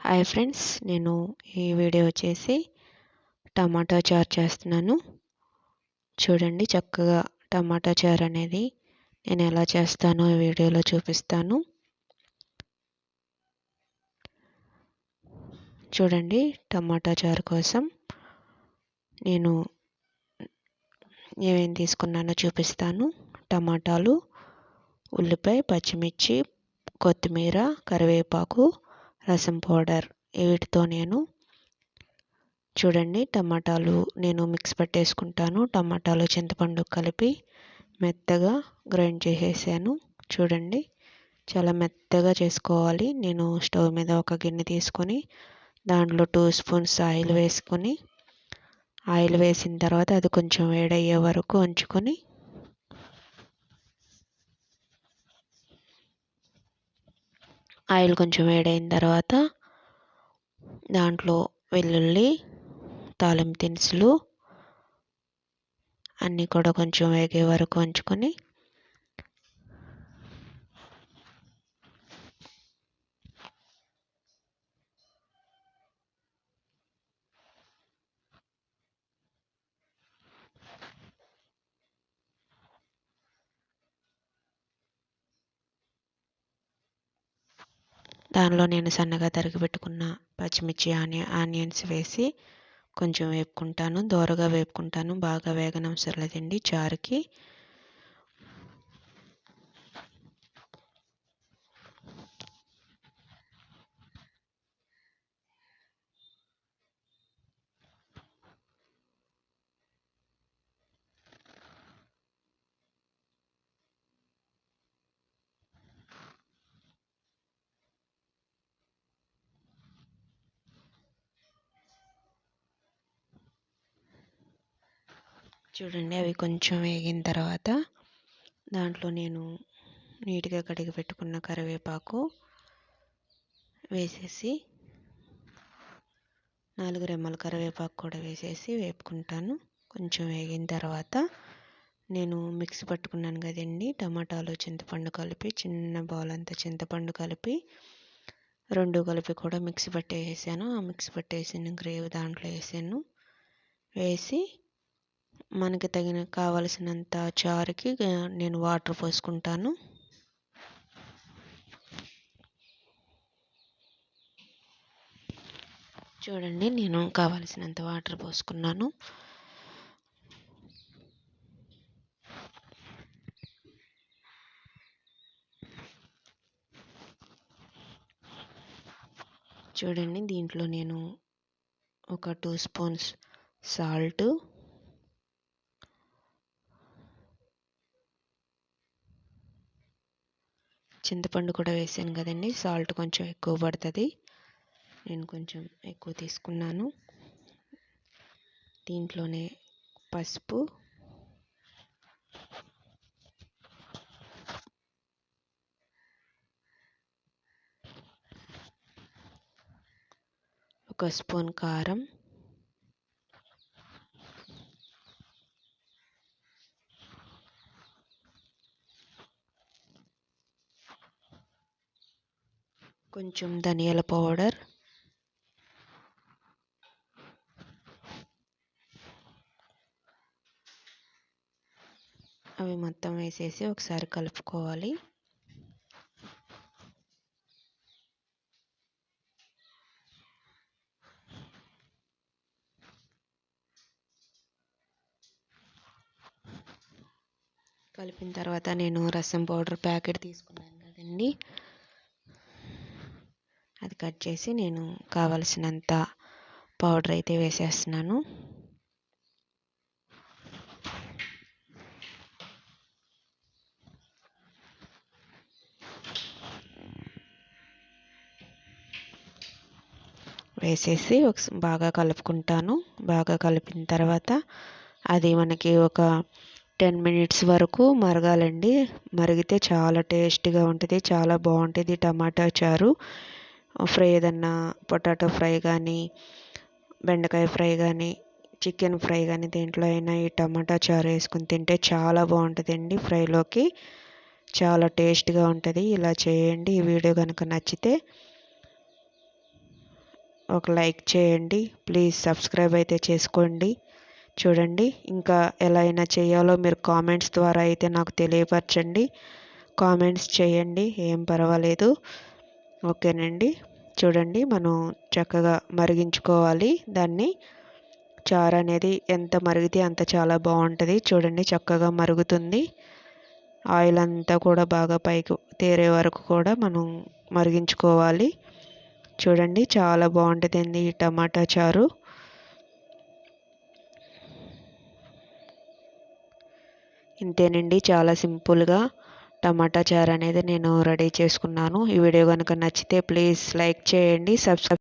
Hi friends నేను ఈ video వచ్చేసి టమాటా చారు చేస్తున్నాను. చూడండి చక్కగా టమాటా చారు అనేది నేను ఎలా చేస్తానో ఈ వీడియోలో చూపిస్తాను. చూడండి టమాటా చారు కోసం నేను ఏమేమి తీసుకున్నానో చూపిస్తాను. టమాటాలు ఉల్లిపాయ పచ్చిమిర్చి కొత్తిమీర కరివేపాకు రసం పౌడర్. వీటితో నేను చూడండి టమాటాలు నేను మిక్స్ పట్టేసుకుంటాను. టమాటాలు చింతపండు కలిపి మెత్తగా గ్రైండ్ చేసేసాను. చూడండి చాలా మెత్తగా చేసుకోవాలి. నేను స్టవ్ మీద ఒక గిన్నె తీసుకొని దాంట్లో టూ స్పూన్స్ ఆయిల్ వేసుకొని ఆయిల్ వేసిన తర్వాత అది కొంచెం వేడయ్యే వరకు ఉంచుకొని ఆయిల్ కొంచెం వేడైన తర్వాత దాంట్లో వెల్లుల్లి తాలింపు దినుసులు అన్నీ కూడా కొంచెం వేగే వరకు ఉంచుకొని దానిలో నేను సన్నగా తరిగి పెట్టుకున్న పచ్చిమిర్చి ఆనియ ఆనియన్స్ వేసి కొంచెం వేపుకుంటాను. దోరగా వేపుకుంటాను. బాగా వేగనవసరం లేదండి చారుకి చూడండి అవి కొంచెం వేగిన తర్వాత దాంట్లో నేను నీట్గా కడిగి పెట్టుకున్న కరివేపాకు వేసేసి నాలుగు రెమ్మల కరివేపాకు కూడా వేసేసి వేపుకుంటాను. కొంచెం వేగిన తర్వాత నేను మిక్సీ పట్టుకున్నాను కదండి టమాటాలు చింతపండు కలిపి చిన్న బౌల్ అంతా చింతపండు కలిపి రెండు కలిపి కూడా మిక్సీ పట్టేసాను ఆ మిక్సీ పట్టేసిన గ్రేవీ దాంట్లో వేసాను. వేసి మనకి తగిన కావలసినంత చారుకి నేను వాటర్ పోసుకుంటాను. చూడండి నేను కావలసినంత వాటర్ పోసుకున్నాను. చూడండి దీంట్లో నేను ఒక టూ స్పూన్స్ సాల్ట్ చింతపండు కూడా వేసాను కదండి. సాల్ట్ కొంచెం ఎక్కువ పడుతుంది. నేను కొంచెం ఎక్కువ తీసుకున్నాను. దీంట్లోనే పసుపు. ఒక స్పూన్ కారం. కొంచెం ధనియాల పౌడర్. అవి మొత్తం వేసేసి ఒకసారి కలుపుకోవాలి. కలిపిన తర్వాత నేను రసం పౌడర్ ప్యాకెట్ తీసుకున్నాను కదండి. అది కట్ చేసి నేను కావలసినంత పౌడర్ అయితే వేసేస్తున్నాను. వేసేసి ఒక బాగా కలుపుకుంటాను. బాగా కలిపిన తర్వాత అది మనకి ఒక టెన్ మినిట్స్ వరకు మరగాలండి. మరిగితే చాలా టేస్టీగా ఉంటుంది చాలా బాగుంటుంది టమాటా చారు. ఫ్రై ఏదన్నా పొటాటో ఫ్రై కానీ బెండకాయ ఫ్రై కానీ చికెన్ ఫ్రై కానీ దేంట్లో అయినా ఈ టమాటా చారు వేసుకుని తింటే చాలా బాగుంటుందండి ఫ్రైలోకి. చాలా టేస్ట్గా ఉంటుంది. ఇలా చేయండి. ఈ వీడియో కనుక నచ్చితే ఒక లైక్ చేయండి. ప్లీజ్ సబ్స్క్రైబ్ అయితే చేసుకోండి. చూడండి ఇంకా ఎలా అయినా చేయాలో మీరు కామెంట్స్ ద్వారా అయితే నాకు తెలియపరచండి. కామెంట్స్ చేయండి. ఏం పర్వాలేదు. ఓకేనండి. చూడండి మనం చక్కగా మరిగించుకోవాలి. దాన్ని చారు అనేది ఎంత మరిగితే అంత చాలా బాగుంటుంది. చూడండి చక్కగా మరుగుతుంది. ఆయిల్ అంతా కూడా బాగా పైకి తేరే వరకు కూడా మనం మరిగించుకోవాలి. చూడండి చాలా బాగుంటుందండి ఈ టమాటా చారు. ఇంతేనండి చాలా సింపుల్గా. టమాటా చారు అనేది నేను రెడీ చేసుకున్నాను. ఈ వీడియో కనుక నచ్చితే ప్లీజ్ లైక్ చేయండి సబ్స్క్రైబ్